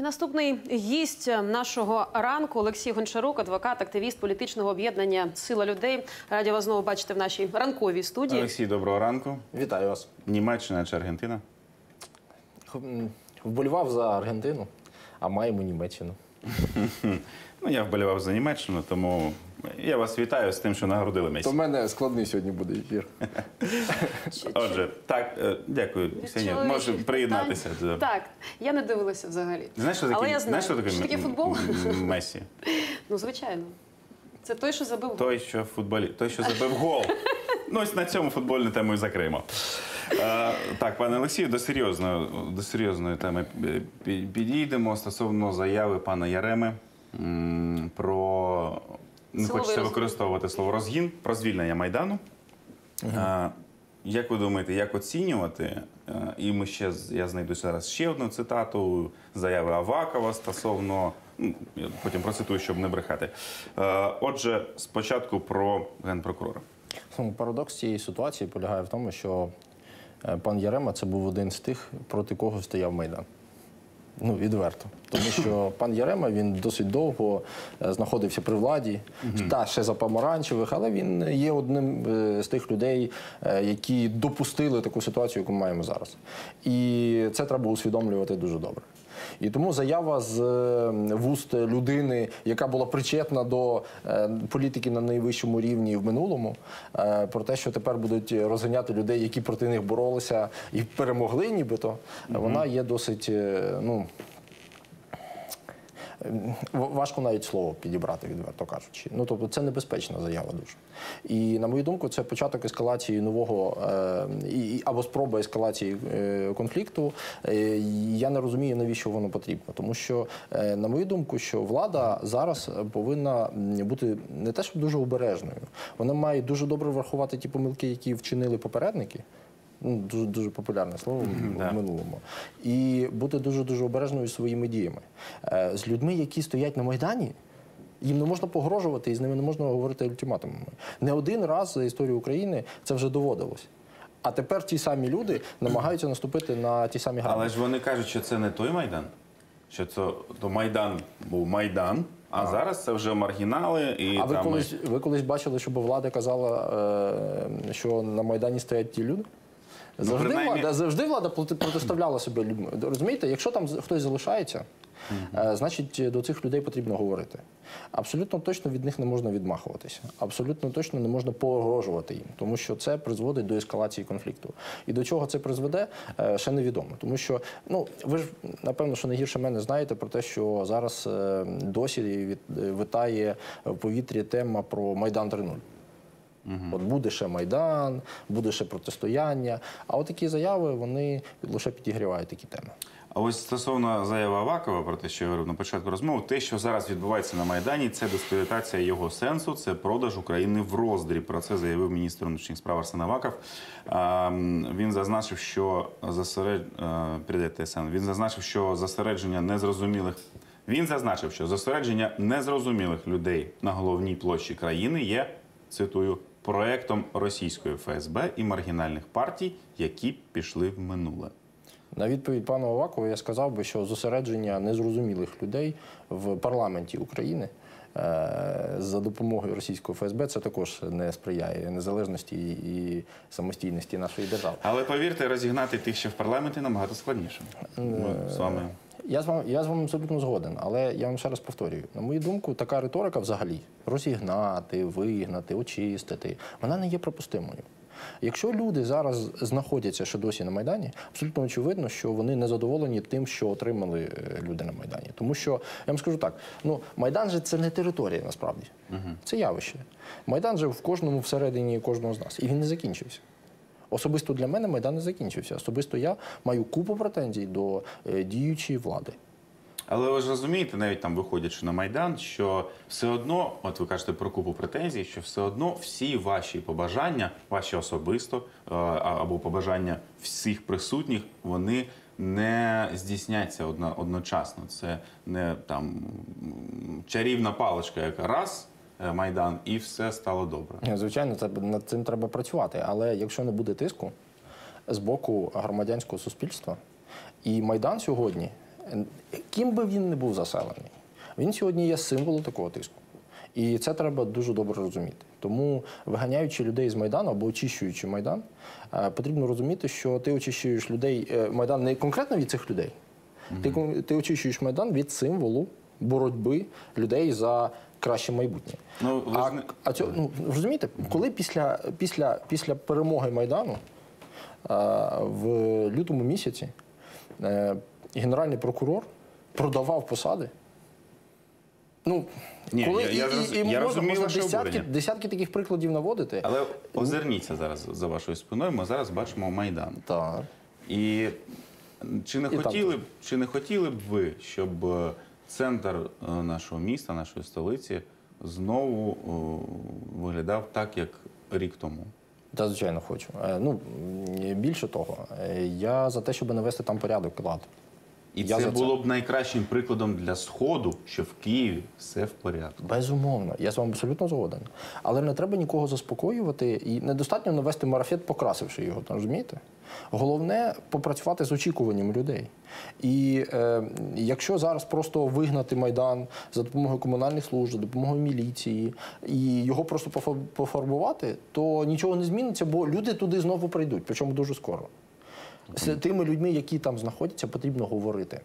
І наступний гість нашого ранку Олексій Гончарук, адвокат, активіст політичного об'єднання Сила людей. Раді вас знову бачити в нашій ранковій студії. Олексій, доброго ранку. Вітаю вас. Німеччина чи Аргентина? Вболівав за Аргентину, а маємо Німеччину. Ну, я вболівав за Німеччину, тому я вас вітаю з тим, що нагородили То Месі. в мене складний сьогодні буде ефір. Отже, так, е, дякую, Ксенія. Може приєднатися. до- Так, я не дивилася взагалі. Знаєш, що таке, я знаю, знаєш, що таке, що таке м- футбол. м- Месі? Ну, звичайно. Це той, що забив. гол. Той, що футболі... той, що забив гол. Ну, ось на цьому футбольну тему і закриємо. Е, так, пане Олексію, до серйозної, до серйозної теми пі- підійдемо стосовно заяви пана Яреми м, про не Силовий хочеться розгін. використовувати слово розгін про звільнення Майдану. Е, як ви думаєте, як оцінювати? І ми ще з- я знайду зараз ще одну цитату заяви Авакова стосовно. ну, я Потім процитую, щоб не брехати. Отже, спочатку про генпрокурора. Парадокс цієї ситуації полягає в тому, що е, пан Ярема це був один з тих, проти кого стояв Майдан. Ну, відверто. Тому що пан Ярема він досить довго е, знаходився при владі, та ще за помаранчевих, але він є одним е, з тих людей, е, які допустили таку ситуацію, яку ми маємо зараз. І це треба усвідомлювати дуже добре. І тому заява з е, вуст людини, яка була причетна до е, політики на найвищому рівні в минулому, е, про те, що тепер будуть розганяти людей, які проти них боролися і перемогли, нібито, вона є досить. Ну, Важко навіть слово підібрати, відверто кажучи. Ну тобто це небезпечна заява дуже. І на мою думку, це початок ескалації нового е, або спроба ескалації е, конфлікту. Е, я не розумію, навіщо воно потрібно. Тому що, на мою думку, що влада зараз повинна бути не те, щоб дуже обережною. Вона має дуже добре врахувати ті помилки, які вчинили попередники. Ну, дуже дуже популярне слово в- минулому. І бути дуже дуже обережною своїми діями. Е, З людьми, які стоять на Майдані, їм не можна погрожувати і з ними не можна говорити ультиматумами. Не один раз за історію України це вже доводилось. А тепер ті самі люди намагаються наступити на ті самі грабли. Але ж вони кажуть, що це не той Майдан. Що це то Майдан був Майдан, а зараз це вже маргінали і А ви там. колись, ви колись бачили, щоб влада казала, е, що на Майдані стоять ті люди? Завжди, Ну, принаймні- влада, завжди влада проти- протиставляла себе людьми. Розумієте, якщо там хтось залишається, е, значить до цих людей потрібно говорити. Абсолютно точно від них не можна відмахуватися. Абсолютно точно не можна погрожувати їм, тому що це призводить до ескалації конфлікту. І до чого це призведе, е, ще невідомо. Тому що, ну ви ж напевно, що не гірше мене знаєте про те, що зараз е, досі е, витає в повітрі тема про Майдан 3.0. От буде ще майдан, буде ще протистояння. А от такі заяви вони лише підігрівають такі теми. А ось стосовно заяви Авакова про те, що я говорив на початку розмови, те, що зараз відбувається на Майдані, це дискредитація його сенсу, це продаж України в роздріб. Про це заявив міністр внутрішніх справ Арсен Аваков. Він зазначив, що засеред... передайте Він зазначив, що зосередження незрозумілих. Він зазначив, що зосередження незрозумілих людей на головній площі країни є цитую проектом російської ФСБ і маргінальних партій, які пішли в минуле. На відповідь пану Авакову я сказав би, що зосередження незрозумілих людей в парламенті України е, за допомогою російського ФСБ це також не сприяє незалежності і самостійності нашої держави. Але повірте, розігнати тих, що в парламенті, набагато складніше. Ми з вами. Я з вами я з вами абсолютно згоден, але я вам ще раз повторюю: на мою думку, така риторика взагалі розігнати, вигнати, очистити, вона не є припустимою. Якщо люди зараз знаходяться ще досі на Майдані, абсолютно очевидно, що вони не задоволені тим, що отримали е, люди на Майдані. Тому що я вам скажу так: ну Майдан же це не територія насправді, це явище. Майдан же в кожному всередині кожного з нас, і він не закінчився. Особисто для мене Майдан не закінчився. Особисто я маю купу претензій до е, діючої влади. Але ви ж розумієте, навіть там виходячи на майдан, що все одно, от ви кажете про купу претензій, що все одно всі ваші побажання, ваші особисто е, або побажання всіх присутніх, вони не здійсняться одно, одночасно. Це не там чарівна паличка, яка раз майдан, і все стало добре. Е, Звичайно, це, над цим треба працювати. Але якщо не буде тиску з боку громадянського суспільства, і Майдан сьогодні ким би він не був заселений, він сьогодні є символом такого тиску. І це треба дуже добре розуміти. Тому виганяючи людей з Майдану або очищуючи Майдан, е, потрібно розуміти, що ти очищуєш людей е, Майдан не конкретно від цих людей. Ти, кон- ти очищуєш Майдан від символу боротьби людей за краще майбутнє. Ну, ви а, а цього, ну, розумієте, коли після, після, після перемоги Майдану е, в лютому місяці е, генеральний прокурор продавав посади. Ну, Ні, коли я- я і, роз- і, і я можна, можна десятки, десятки таких прикладів наводити. Але озирніться зараз за вашою спиною. Ми зараз бачимо майдан. Так. І чи не І хотіли б, чи не хотіли б ви, щоб е, центр е, нашого міста, нашої столиці, знову е, виглядав так, як рік тому? Та, звичайно, хочу. Е, Ну, більше того, я за те, щоб навести там порядок лад. І Я це за було б найкращим прикладом для сходу, що в Києві все в порядку. Безумовно, я з вами абсолютно згоден. Але не треба нікого заспокоювати і недостатньо навести марафет, покрасивши його, там, розумієте? Головне попрацювати з очікуванням людей. І е, якщо зараз просто вигнати майдан за допомогою комунальних служб, за допомогою міліції і його просто пофарбувати, то нічого не зміниться, бо люди туди знову прийдуть, причому дуже скоро. З тими людьми, які там знаходяться, потрібно говорити.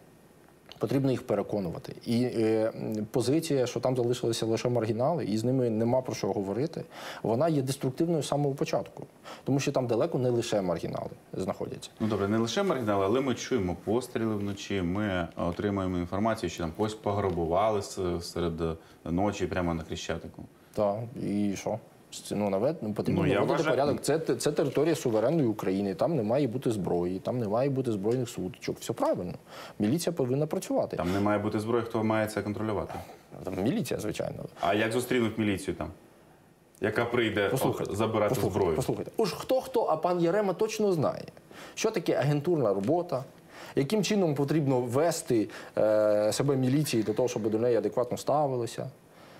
Потрібно їх переконувати. І е, позиція, що там залишилися лише маргінали, і з ними нема про що говорити, вона є деструктивною з самого початку. Тому що там далеко не лише маргінали знаходяться. Ну добре, не лише маргінали, але ми чуємо постріли вночі. Ми отримуємо інформацію, що там когось пограбували серед ночі прямо на Крещатику. Так, і що? Ну, навед, ну, потрібно Ну, наводити вважаю- порядок. Це, це територія суверенної України, там не має бути зброї, там не має бути збройних сутичок. Все правильно. Міліція повинна працювати. Там не має бути зброї, хто має це контролювати. Там міліція, звичайно. А як зустрінуть міліцію там? Яка прийде Послухайте, забирати послухайте, зброю? Послухайте, уж хто хто, а пан Ярема точно знає, що таке агентурна робота, яким чином потрібно вести е, себе міліції для того, щоб до неї адекватно ставилися.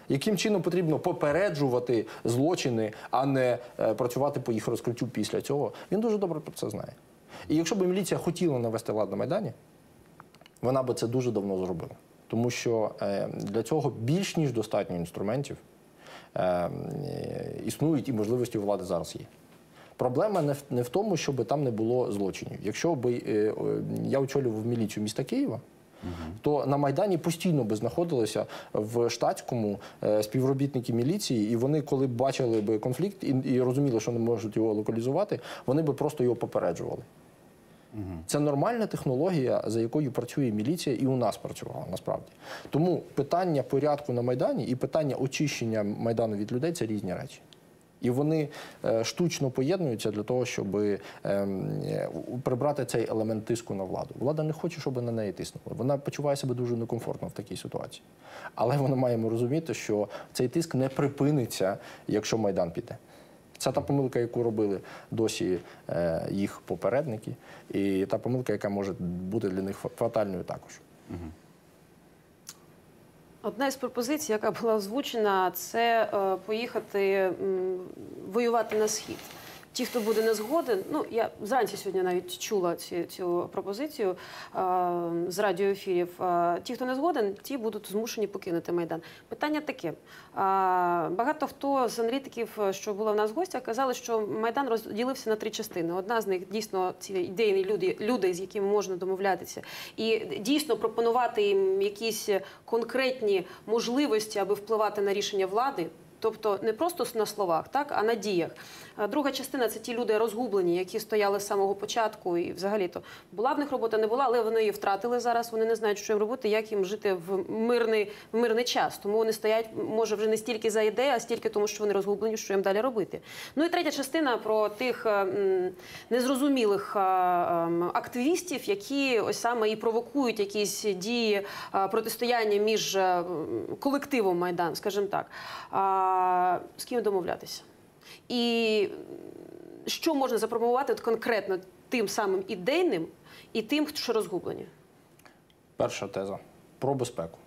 Яким чином потрібно попереджувати злочини, а не е, працювати по їх розкриттю після цього? Він дуже добре про це знає. І якщо б міліція хотіла навести лад на Майдані, вона би це дуже давно зробила. Тому що е, для цього більш ніж достатньо інструментів е, існують і можливості влади зараз є. Проблема не в, не в тому, щоб там не було злочинів. Якщо би я очолював міліцію міста Києва, то на Майдані постійно би знаходилися в штатському е, співробітники міліції, і вони, коли б бачили би конфлікт і, і розуміли, що не можуть його локалізувати, вони би просто його попереджували. Це нормальна технологія, за якою працює міліція, і у нас працювала насправді. Тому питання порядку на майдані і питання очищення майдану від людей це різні речі. І вони е, штучно поєднуються для того, щоб е, е, прибрати цей елемент тиску на владу. Влада не хоче, щоб на неї тиснули. Вона почуває себе дуже некомфортно в такій ситуації. Але ми маємо розуміти, що цей тиск не припиниться, якщо майдан піде. Це та помилка, яку робили досі е, їх попередники, і та помилка, яка може бути для них фатальною також. Одна із пропозицій, яка була озвучена, це е, поїхати воювати на схід. Ті, хто буде не згоден, ну я зранці сьогодні навіть чула цю, цю пропозицію е, з радіоефірів. Е, ті, хто не згоден, ті будуть змушені покинути майдан. Питання таке: е, багато хто з аналітиків, що було в нас в гостях, казали, що майдан розділився на три частини. Одна з них дійсно ці ідейні люди, люди, з якими можна домовлятися, і дійсно пропонувати їм якісь конкретні можливості, аби впливати на рішення влади. Тобто не просто на словах, так а на діях. Друга частина це ті люди розгублені, які стояли з самого початку, і взагалі то була в них робота, не була, але вони її втратили зараз. Вони не знають, що їм робити, як їм жити в мирний, в мирний час. Тому вони стоять, може, вже не стільки за ідею, а стільки тому, що вони розгублені, що їм далі робити. Ну і третя частина про тих е, незрозумілих е, ем, активістів, які ось саме і провокують якісь дії е, протистояння між е, колективом Майдан, скажімо так. З ким домовлятися? І що можна запропонувати от конкретно тим самим ідейним і тим, що розгублені? Перша теза про безпеку.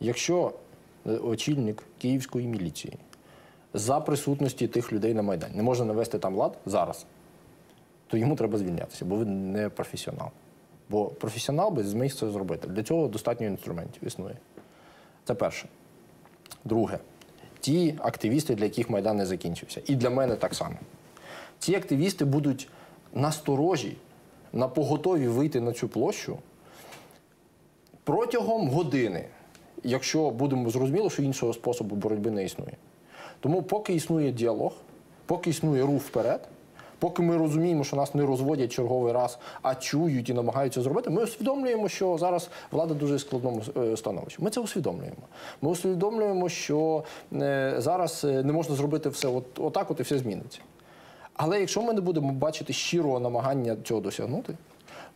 Якщо е, очільник київської міліції за присутності тих людей на Майдані не може навести там лад зараз, то йому треба звільнятися, бо він не професіонал. Бо професіонал би зміг це зробити. Для цього достатньо інструментів існує. Це перше. Друге, ті активісти, для яких Майдан не закінчився. І для мене так само. Ці активісти будуть насторожі, на поготові вийти на цю площу протягом години, якщо будемо зрозуміло, що іншого способу боротьби не існує. Тому, поки існує діалог, поки існує рух вперед, поки ми розуміємо, що нас не розводять черговий раз, а чують і намагаються зробити, ми усвідомлюємо, що зараз влада дуже складному е, становищі. Ми це усвідомлюємо. Ми усвідомлюємо, що е, зараз е, не можна зробити все от, отак, от і все зміниться. Але якщо ми не будемо бачити щирого намагання цього досягнути,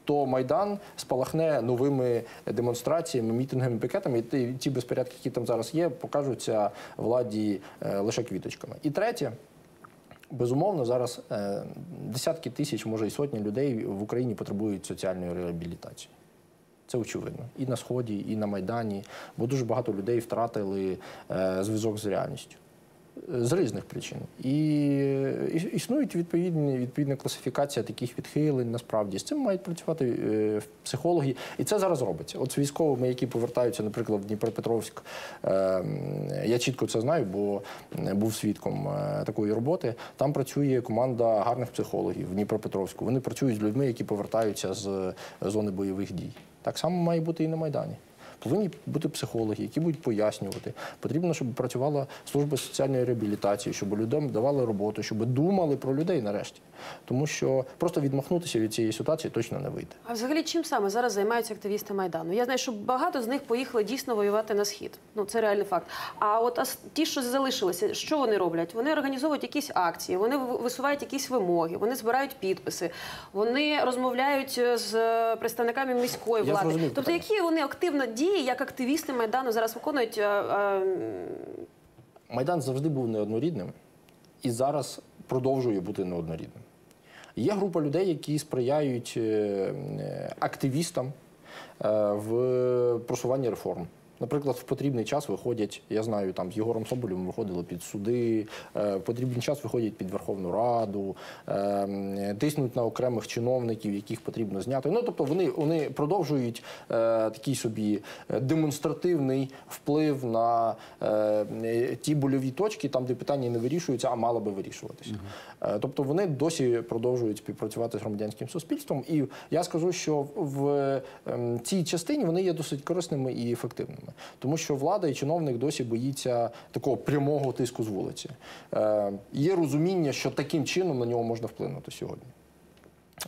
то Майдан спалахне новими демонстраціями, мітингами, пікетами, і ті- безпорядки, які там зараз є, покажуться владі лише квіточками. І третє. Безумовно, зараз е, десятки тисяч, може і сотні людей в Україні потребують соціальної реабілітації. Це очевидно. І на Сході, і на Майдані, бо дуже багато людей втратили е, зв'язок з реальністю. З різних причин. І іс- існують відповідні, відповідна класифікація таких відхилень, насправді. З цим мають працювати е, психологи. І це зараз робиться. От з військовими, які повертаються, наприклад, в Дніпропетровськ, е, я чітко це знаю, бо був свідком е, такої роботи. Там працює команда гарних психологів в Дніпропетровську. Вони працюють з людьми, які повертаються з зони бойових дій. Так само має бути і на Майдані. Повинні бути психологи, які будуть пояснювати. Потрібно, щоб працювала служба соціальної реабілітації, щоб людям давали роботу, щоб думали про людей нарешті. Тому що просто відмахнутися від цієї ситуації точно не вийде. А взагалі чим саме зараз займаються активісти Майдану? Я знаю, що багато з них поїхали дійсно воювати на схід. Ну це реальний факт. А от ас- ті, що залишилися, що вони роблять? Вони організовують якісь акції, вони висувають якісь вимоги, вони збирають підписи, вони розмовляють е, з представниками міської влади. зрозумів Тобто, питання. які вони активно дії, як активісти Майдану зараз виконують? е, е, Майдан завжди був неоднорідним і зараз продовжує бути неоднорідним. Є група людей, які сприяють е, активістам е, в просуванні реформ. Наприклад, в потрібний час виходять, я знаю, там з Єгором Соболєвим виходили під суди, е, в потрібний час виходять під Верховну Раду, тиснуть на окремих чиновників, яких потрібно зняти. Ну тобто вони, вони продовжують такий собі демонстративний вплив на ті больові точки, там, де питання не вирішуються, а мало би вирішуватися. Е, Тобто вони досі продовжують співпрацювати з громадянським суспільством. І я скажу, що в ем, цій частині вони є досить корисними і ефективними, тому що влада і чиновник досі боїться такого прямого тиску з вулиці. Е, Є розуміння, що таким чином на нього можна вплинути сьогодні.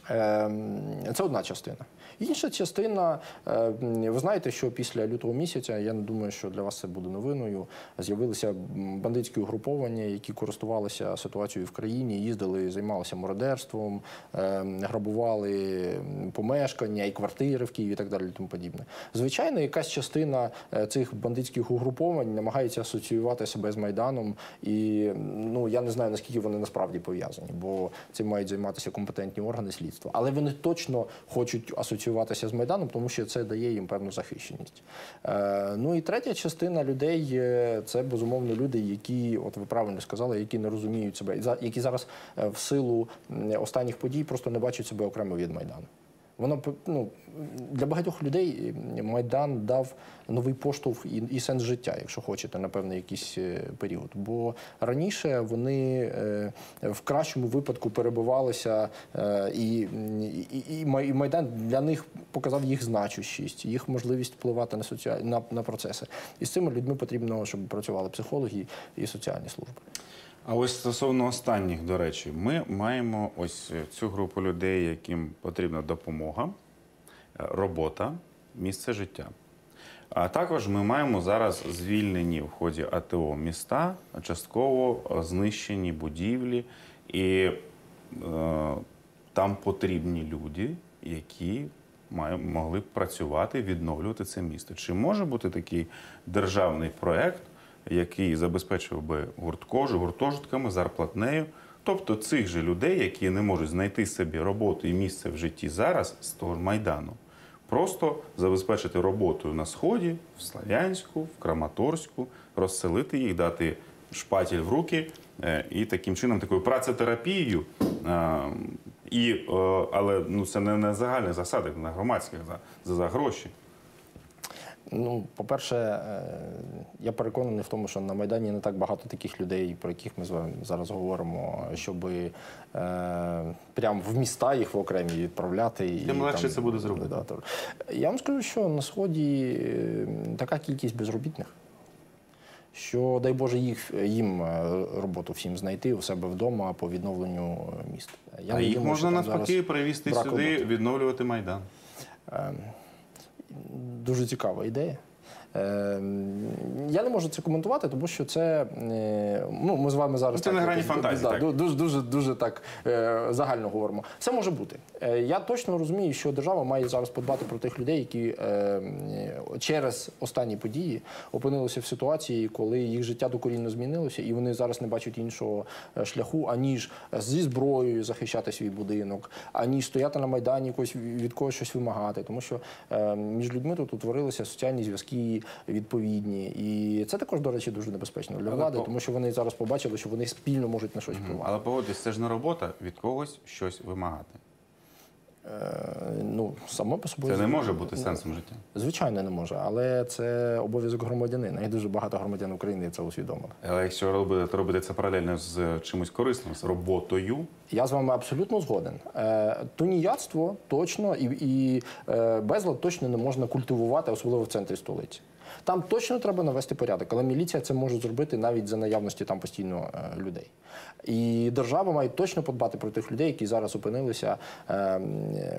Ем, Це одна частина. Інша частина, е, ви знаєте, що після лютого місяця, я не думаю, що для вас це буде новиною. З'явилися бандитські угруповання, які користувалися ситуацією в країні, їздили, займалися мародерством, е, грабували помешкання і квартири в Києві і так далі. Тому подібне. Звичайно, якась частина е, цих бандитських угруповань намагається асоціювати себе з майданом, і ну я не знаю наскільки вони насправді пов'язані, бо цим мають займатися компетентні органи слідства. Але вони точно хочуть асоціюватися з майданом, тому що це дає їм певну захищеність. Е, ну і третя частина людей е, це безумовно люди, які, от ви правильно сказали, які не розуміють себе, які зараз е, в силу останніх подій просто не бачать себе окремо від майдану. Воно ну, для багатьох людей Майдан дав новий поштовх і, і сенс життя, якщо хочете, на певний якийсь е, період. Бо раніше вони е, в кращому випадку перебувалися, е, і, і і Майдан для них показав їх значущість, їх можливість впливати на, соціаль... на, на процеси. І з цими людьми потрібно, щоб працювали психологи і соціальні служби. А ось стосовно останніх, до речі, ми маємо ось цю групу людей, яким потрібна допомога, е, робота, місце життя. А також ми маємо зараз звільнені в ході АТО міста, частково е, знищені будівлі, і е, там потрібні люди, які могли б працювати, відновлювати це місто. Чи може бути такий державний проект, який забезпечив би гурткожу, гуртожитками, зарплатнею? Тобто цих же людей, які не можуть знайти собі роботу і місце в житті зараз з того майдану, просто забезпечити роботою на сході, в Славянську, в Краматорську, розселити їх, дати шпатель в руки е, і таким чином, такою працетерапією е, І, е, але ну, це не на загальних засадах, на громадських, за, за гроші. Ну, по-перше, е, я переконаний в тому, що на Майдані не так багато таких людей, про яких ми зараз говоримо, щоб е, прямо в міста їх в окремі відправляти. і Тим легше там це буде зробити. додати. Я вам скажу, що на сході е, така кількість безробітних. Що дай Боже їх їм е, роботу всім знайти у себе вдома по відновленню е, міст. Я а їх думаю, можна навпаки зараз сюди, роботи. відновлювати Майдан. Дуже цікава ідея. Е, Я не можу це коментувати, тому що це е, ну ми з вами зараз Це на грані якось, фантазії, да, так. дуже дуже дуже так е, загально говоримо. Все може бути. Е, Я точно розумію, що держава має зараз подбати про тих людей, які е, е, через останні події опинилися в ситуації, коли їх життя докорінно змінилося, і вони зараз не бачать іншого е, шляху, аніж зі зброєю захищати свій будинок, аніж стояти на майдані від когось щось вимагати, тому що е, між людьми тут утворилися соціальні зв'язки відповідні, і це також, до речі, дуже небезпечно для влади, тому що вони зараз побачили, що вони спільно можуть на щось впливати. Але погодьтесь, це ж не робота від когось щось вимагати. Е, Ну само по собі Це не може бути сенсом життя. Звичайно, не може, але це обов'язок громадянина. І дуже багато громадян України це усвідомили. Але якщо робити, робити це паралельно з чимось корисним, з роботою, Я з вами абсолютно згоден. Е, Туніяцтво точно і, і е, безлад точно не можна культивувати, особливо в центрі столиці. Там точно треба навести порядок, але міліція це може зробити навіть за наявності там постійно е, людей. І держава має точно подбати про тих людей, які зараз опинилися е,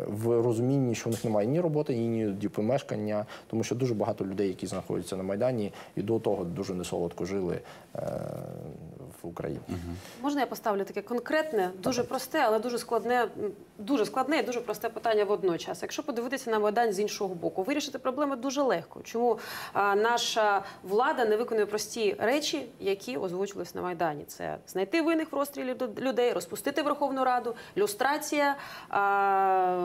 в розумінні, що у них немає ні роботи, ні, помешкання, тому що дуже багато людей, які знаходяться на майдані, і до того дуже несолодко жили е, в Україні. Можна я поставлю таке конкретне, дуже просте, але дуже складне, дуже складне і дуже просте питання водночас. Якщо подивитися на майдан з іншого боку, вирішити проблеми дуже легко. Чому а, наша влада не виконує прості речі, які озвучились на майдані? Це знайти винних в розстрілі до- людей, розпустити Верховну Раду, люстрація, а,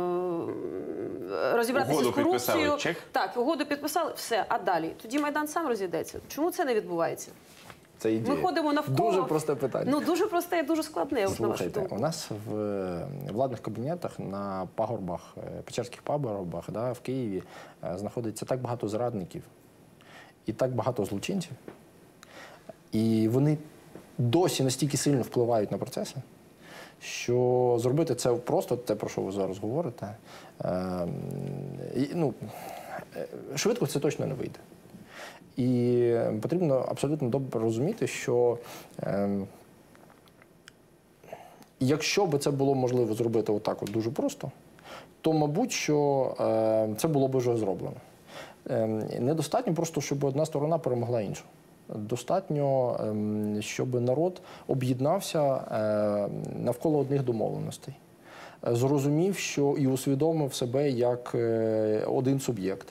розібратися Угоду з корупцією. чек? Так, угоду підписали, все. А далі тоді майдан сам розійдеться. Чому це не відбувається? Це ідея. Ми ходимо навколо. Дуже просте питання. Ну дуже просте і дуже складне. Слухайте, у нас в владних кабінетах на пагорбах, е, Печерських пагорбах, да, в Києві е, знаходиться так багато зрадників і так багато злочинців. І вони досі настільки сильно впливають на процеси, що зробити це просто, те, про що ви зараз говорите, е, ну, е, швидко це точно не вийде. І потрібно абсолютно добре розуміти, що ем, якщо би це було можливо зробити отак от дуже просто, то мабуть, що е, це було б вже зроблено. Ем, недостатньо просто, щоб одна сторона перемогла іншу. Достатньо, ем, щоб народ об'єднався навколо одних домовленостей. Зрозумів, що і усвідомив себе як е, один суб'єкт.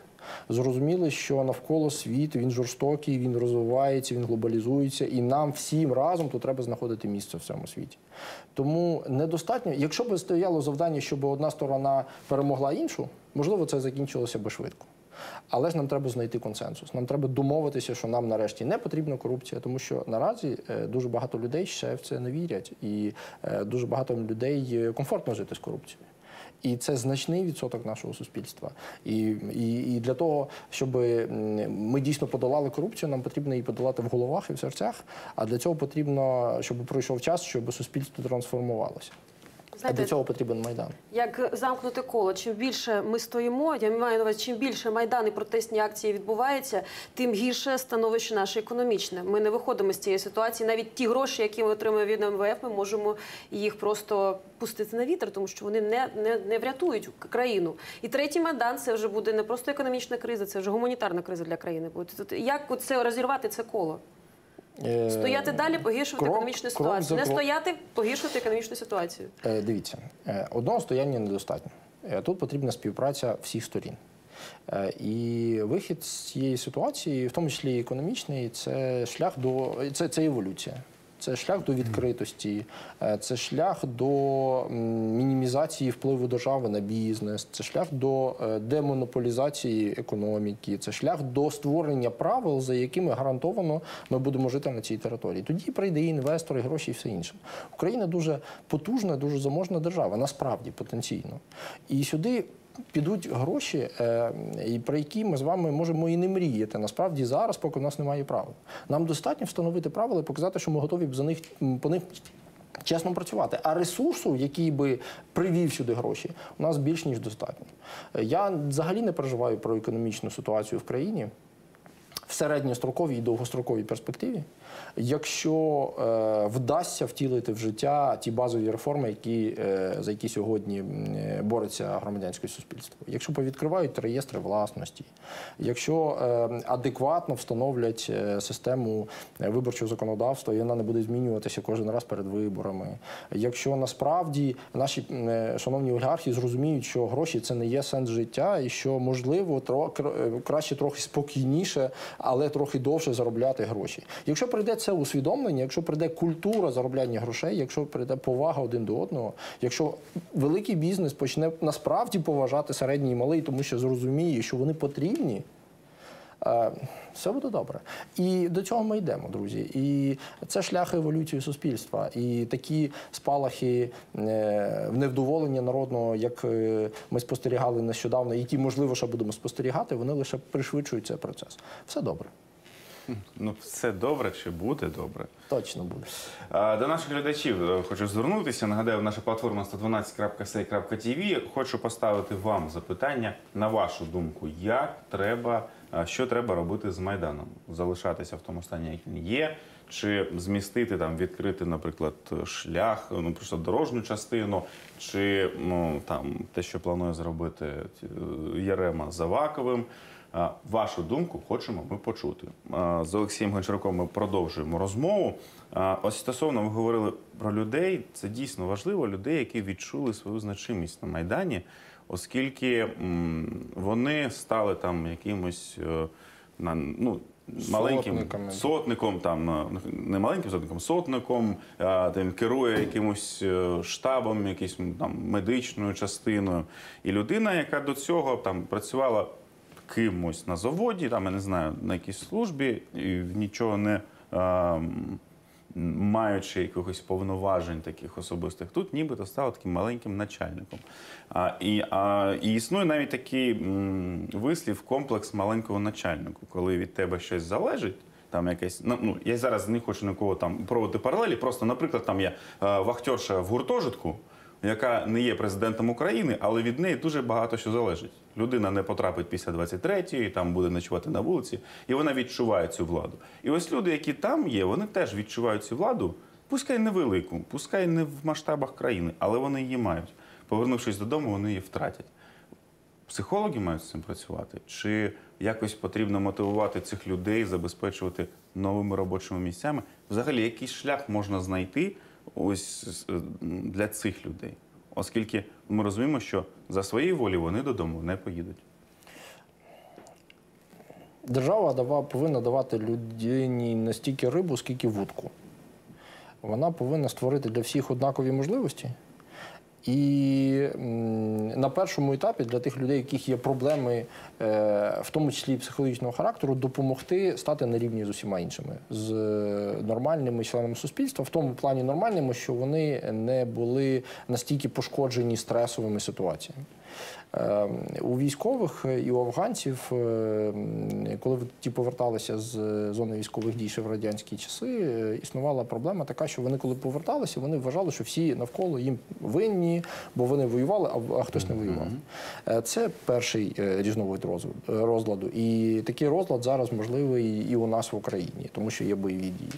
Зрозуміли, що навколо світ він жорстокий, він розвивається, він глобалізується, і нам всім разом тут треба знаходити місце в цьому світі. Тому недостатньо, якщо б стояло завдання, щоб одна сторона перемогла іншу, можливо, це закінчилося би швидко. Але ж нам треба знайти консенсус. Нам треба домовитися, що нам нарешті не потрібна корупція, тому що наразі е, дуже багато людей ще в це не вірять, і е, дуже багато людей е, комфортно жити з корупцією. І це значний відсоток нашого суспільства. І, і, і для того, щоб ми дійсно подолали корупцію, нам потрібно її подолати в головах і в серцях. А для цього потрібно, щоб пройшов час, щоб суспільство трансформувалося. А для цього потрібен майдан. як замкнути коло. Чим більше ми стоїмо, я маю на увазі, чим більше майдан і протестні акції відбуваються, тим гірше становище наше економічне. Ми не виходимо з цієї ситуації. Навіть ті гроші, які ми отримуємо від МВФ, ми можемо їх просто пустити на вітер, тому що вони не, не, не врятують країну. І третій майдан це вже буде не просто економічна криза, це вже гуманітарна криза для країни. буде. Як це розірвати це коло? Е, Стояти далі, погіршувати крок- економічну ситуацію. Не крок- стояти, погіршувати економічну ситуацію. Е, Дивіться, е, одного стояння недостатньо. Тут потрібна співпраця всіх сторін. І вихід з цієї ситуації, в тому числі економічний, це шлях до це, це еволюція. Це шлях до відкритості, е, це шлях до мінімізації впливу держави на бізнес, це шлях до е, демонополізації економіки, це шлях до створення правил, за якими гарантовано ми будемо жити на цій території. Тоді прийде і інвестор, і гроші, і все інше. Україна дуже потужна, дуже заможна держава, насправді потенційно. І сюди. Підуть гроші, е, про які ми з вами можемо і не мріяти. Насправді зараз, поки в нас немає правил. Нам достатньо встановити правила і показати, що ми готові б за них по них чесно працювати. А ресурсу, який би привів сюди гроші, у нас більш ніж достатньо. Я взагалі не переживаю про економічну ситуацію в країні в середньостроковій і довгостроковій перспективі, якщо е, вдасться втілити в життя ті базові реформи, які, е, за які сьогодні е, бореться громадянське суспільство, якщо повідкривають реєстри власності, якщо е, адекватно встановлять е, систему е, виборчого законодавства, і вона не буде змінюватися кожен раз перед виборами, якщо насправді наші шановні олігархи зрозуміють, що гроші це не є сенс життя, і що можливо тро, краще трохи спокійніше, але трохи довше заробляти гроші. Якщо прийде це усвідомлення, якщо прийде культура заробляння грошей, якщо прийде повага один до одного, якщо великий бізнес почне насправді поважати середній і малий, тому що зрозуміє, що вони потрібні. е, Все буде добре. І до цього ми йдемо, друзі. І це шлях еволюції суспільства. І такі спалахи е, невдоволення народного, як е, ми спостерігали нещодавно, які, можливо, ще будемо спостерігати, вони лише пришвидшують цей процес. Все добре. Ну, все добре чи буде добре. Точно буде. До наших глядачів е, хочу звернутися. Нагадаю, наша платформа 112.sei.tv. Хочу поставити вам запитання на вашу думку, як треба, що треба робити з майданом? Залишатися в тому стані, як він є, чи змістити там, відкрити, наприклад, шлях, ну просто дорожню частину, чи ну там те, що планує зробити е, Ярема з Аваковим. А, Вашу думку хочемо ми почути. З Олексієм Гончаруком ми продовжуємо розмову. Ось стосовно ви говорили про людей. Це дійсно важливо. Людей, які відчули свою значимість на майдані, оскільки вони стали там якимось е, ну. Маленьким сотником, там е, не маленьким сотником, сотником, там керує якимось е, штабом, якимось там медичною частиною. І людина, яка до цього там працювала кимось на заводі, там я не знаю, на якійсь службі, і нічого не е, маючи якихось повноважень таких особистих, тут нібито стала таким маленьким начальником. А, і, а, і існує навіть такий м, вислів комплекс маленького начальнику, коли від тебе щось залежить. Там якесь, ну, ну я зараз не хочу нікого там проводити паралелі. Просто, наприклад, там е, вахтерша в гуртожитку, яка не є президентом України, але від неї дуже багато що залежить. Людина не потрапить після 23-ї, там буде ночувати на вулиці, і вона відчуває цю владу. І ось люди, які там є, вони теж відчувають цю владу, пускай невелику, пускай не в масштабах країни, але вони її мають. Повернувшись додому, вони її втратять. Психологи мають з цим працювати, чи якось потрібно мотивувати цих людей, забезпечувати новими робочими місцями? Взагалі, який шлях можна знайти ось е, для цих людей, оскільки ми розуміємо, що за своєї волі вони додому не поїдуть. Держава дава, повинна давати людині не стільки рибу, скільки вудку. Вона повинна створити для всіх однакові можливості. І на першому етапі для тих людей, яких є проблеми, е, в тому числі психологічного характеру, допомогти стати на рівні з усіма іншими, з е, нормальними членами суспільства, в тому плані нормальними, що вони не були настільки пошкоджені стресовими ситуаціями. Е, У військових і у афганців, е, коли ті поверталися з зони військових дій ще в радянські часи, е, існувала проблема така, що вони, коли поверталися, вони вважали, що всі навколо їм винні, бо вони воювали, а, а хтось не воював. Е, Це перший е, різновид розладу- е. І такий розлад зараз можливий і у нас в Україні, тому що є бойові дії.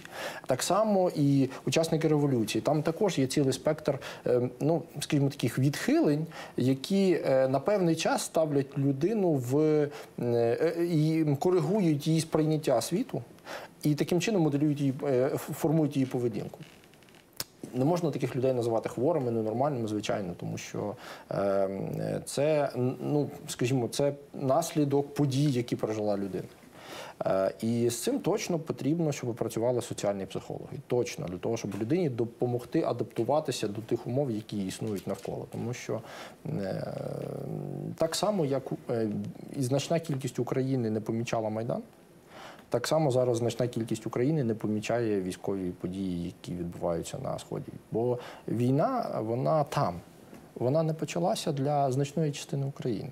Так само і учасники революції. Там також є цілий спектр, е, ну скажімо, таких відхилень, які е, на певний час ставлять людину в е, е, і коригують її сприйняття світу, і таким чином моделюють її, е, формують її поведінку. Не можна таких людей називати хворими, ненормальними, звичайно, тому що е, це, ну, скажімо, це наслідок подій, які пережила людина. Е, І з цим точно потрібно, щоб працювали соціальні психологи. Точно для того, щоб людині допомогти адаптуватися до тих умов, які існують навколо. Тому що е, так само, як е, і значна кількість України не помічала Майдан. Так само зараз значна кількість України не помічає військові події, які відбуваються на сході. Бо війна, вона там, вона не почалася для значної частини України.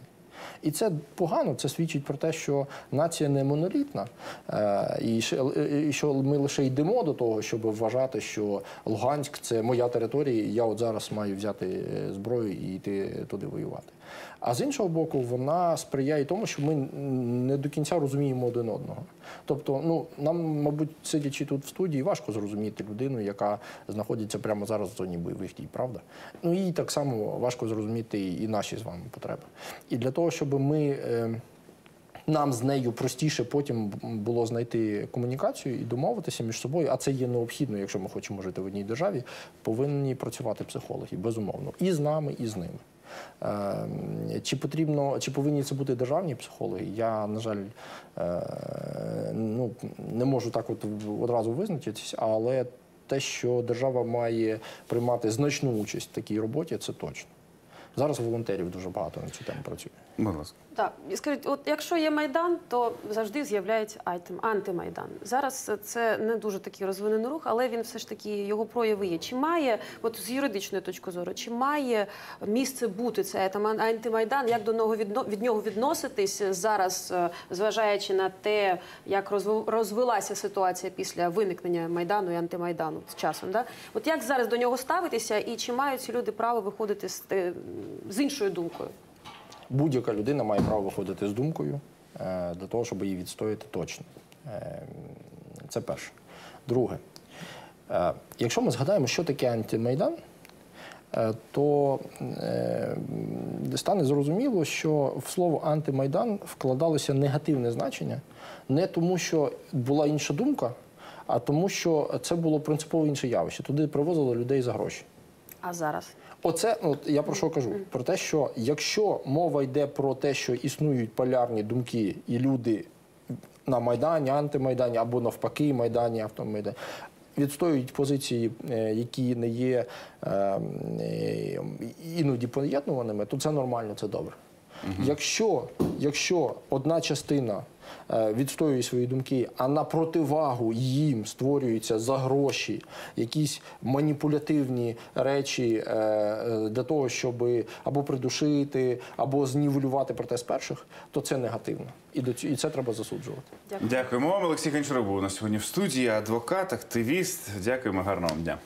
І це погано, це свідчить про те, що нація не монолітна, е, і що ми лише йдемо до того, щоб вважати, що Луганськ це моя територія, і я от зараз маю взяти е, зброю і йти туди воювати. А з іншого боку, вона сприяє тому, що ми не до кінця розуміємо один одного. Тобто, ну нам, мабуть, сидячи тут в студії, важко зрозуміти людину, яка знаходиться прямо зараз в зоні бойових дій, правда? Ну і так само важко зрозуміти і наші з вами потреби. І для того, щоб ми. Е, нам з нею простіше потім було знайти комунікацію і домовитися між собою, а це є необхідно, якщо ми хочемо жити в одній державі, повинні працювати психологи, безумовно, і з нами, і з ними. Е, Чи потрібно, чи повинні це бути державні психологи? Я, на жаль, е, ну, не можу так от одразу визначитись, але те, що держава має приймати значну участь в такій роботі, це точно. Зараз волонтерів дуже багато на цю тему працює. Будь ласка. Так, і скажіть, от якщо є майдан, то завжди з'являється айтем антимайдан. Зараз це не дуже такий розвинений рух, але він все ж таки його прояви є. Чи має, от з юридичної точки зору, чи має місце бути цей айтем антимайдан? Як до нього відно, від нього відноситись зараз, е, зважаючи на те, як розви- розвилася ситуація після виникнення майдану і антимайдану з часом? Да? От як зараз до нього ставитися, і чи мають ці люди право виходити з, з іншою думкою? Будь-яка людина має право виходити з думкою е, для того, щоб її відстояти точно. Е, Це перше. Друге, е, якщо ми згадаємо, що таке антимайдан, то стане зрозуміло, що в слово антимайдан вкладалося негативне значення не тому, що була інша думка, а тому, що це було принципово інше явище. Туди привозили людей за гроші. А зараз? Оце ну, от я про що кажу? Про те, що якщо мова йде про те, що існують полярні думки, і люди на Майдані, антимайдані або навпаки, Майдані, автомайдані, відстоюють позиції, е, які не є е, е, іноді поєднуваними, то це нормально, це добре. Якщо, якщо одна частина відстоює свої думки, а на противагу їм створюються за гроші якісь маніпулятивні речі е, е, для того, щоб або придушити, або знівелювати протест перших, то це негативно. І до цього і це треба засуджувати. Дякую. Дякуємо вам. Олексій Гончарук був у нас сьогодні в студії. Адвокат, активіст. Дякуємо, гарного вам дня.